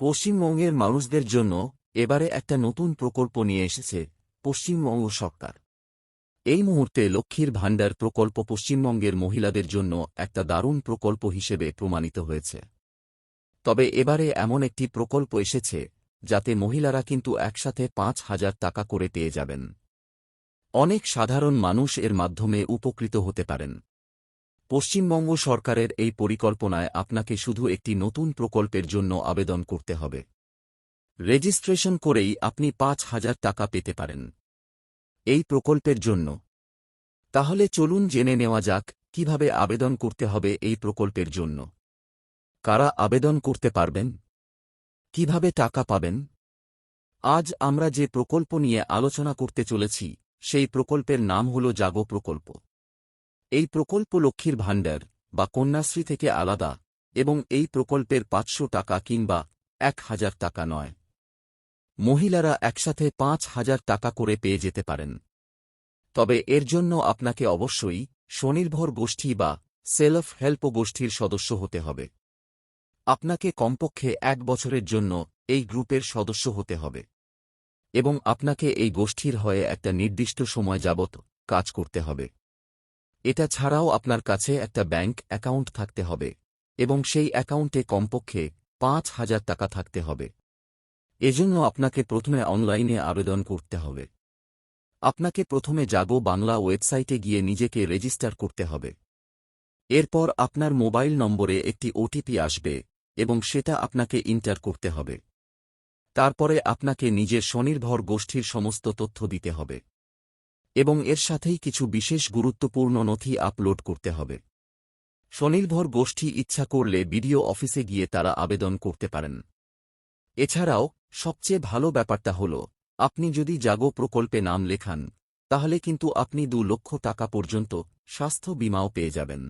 পশ্চিমবঙ্গের মানুষদের জন্য এবারে একটা নতুন প্রকল্প নিয়ে এসেছে পশ্চিমবঙ্গ সরকার। এই মুহূর্তে লক্ষ্মীর ভাণ্ডার প্রকল্প পশ্চিমবঙ্গের মহিলাদের জন্য একটা দারুণ প্রকল্প হিসেবে প্রমাণিত হয়েছে। তবে এবারে এমন একটি প্রকল্প এসেছে যাতে মহিলারা কিন্তু একসাথে পাঁচ হাজার টাকা করে পেয়ে যাবেন। অনেক সাধারণ মানুষ এর মাধ্যমে উপকৃত হতে পারেন। পশ্চিমবঙ্গ সরকারের এই পরিকল্পনায় আপনাকে শুধু একটি নতুন প্রকল্পের জন্য আবেদন করতে হবে। রেজিস্ট্রেশন করেই আপনি পাঁচ হাজার টাকা পেতে পারেন। এই প্রকল্পের জন্য। তাহলে চলুন জেনে নেওয়া যাক, কীভাবে আবেদন করতে হবে এই প্রকল্পের জন্য। কারা আবেদন করতে পারবেন? কীভাবে টাকা পাবেন? আজ আমরা যে প্রকল্প নিয়ে আলোচনা করতে চলেছি, সেই প্রকল্পের নাম হল জাগো প্রকল্প। এই প্রকল্প লক্ষ্মীর ভাণ্ডার বা কন্যাশ্রী থেকে আলাদা এবং এই প্রকল্পের পাঁচশো টাকা কিংবা এক হাজার টাকা নয়। মহিলারা একসাথে পাঁচ হাজার টাকা করে পেয়ে যেতে পারেন। তবে এর জন্য আপনাকে অবশ্যই স্বনির্ভর গোষ্ঠী বা সেলফ হেল্প গোষ্ঠীর সদস্য হতে হবে। আপনাকে কমপক্ষে এক বছরের জন্য এই গ্রুপের সদস্য হতে হবে এবং আপনাকে এই গোষ্ঠীর হয়ে একটা নির্দিষ্ট সময় যাবত কাজ করতে হবে। এটা ছাড়াও আপনার কাছে একটা ব্যাংক অ্যাকাউন্ট থাকতে হবে এবং সেই অ্যাকাউন্টে কমপক্ষে পাঁচ হাজার টাকা থাকতে হবে। এজন্য আপনাকে প্রথমে অনলাইনে আবেদন করতে হবে। আপনাকে প্রথমে জাগো বাংলা ওয়েবসাইটে গিয়ে নিজেকে রেজিস্টার করতে হবে। এরপর আপনার মোবাইল নম্বরে একটি ওটিপি আসবে এবং সেটা আপনাকে ইন্টার করতে হবে। তারপরে আপনাকে নিজের স্বনির্ভর গোষ্ঠীর সমস্ত তথ্য দিতে হবে। এবং এর সাথেই কিছু বিশেষ গুরুত্বপূর্ণ নথি আপলোড করতে হবে। স্বনির্ভর গোষ্ঠী ইচ্ছা করলে বিডিও অফিসে গিয়ে তারা আবেদন করতে পারেন। এছাড়াও, সবচেয়ে ভালো ব্যাপারটা হল, আপনি যদি জাগো প্রকল্পে নাম লেখান, তাহলে কিন্তু আপনি দু লক্ষ টাকা পর্যন্ত স্বাস্থ্য বিমাও পেয়ে যাবেন।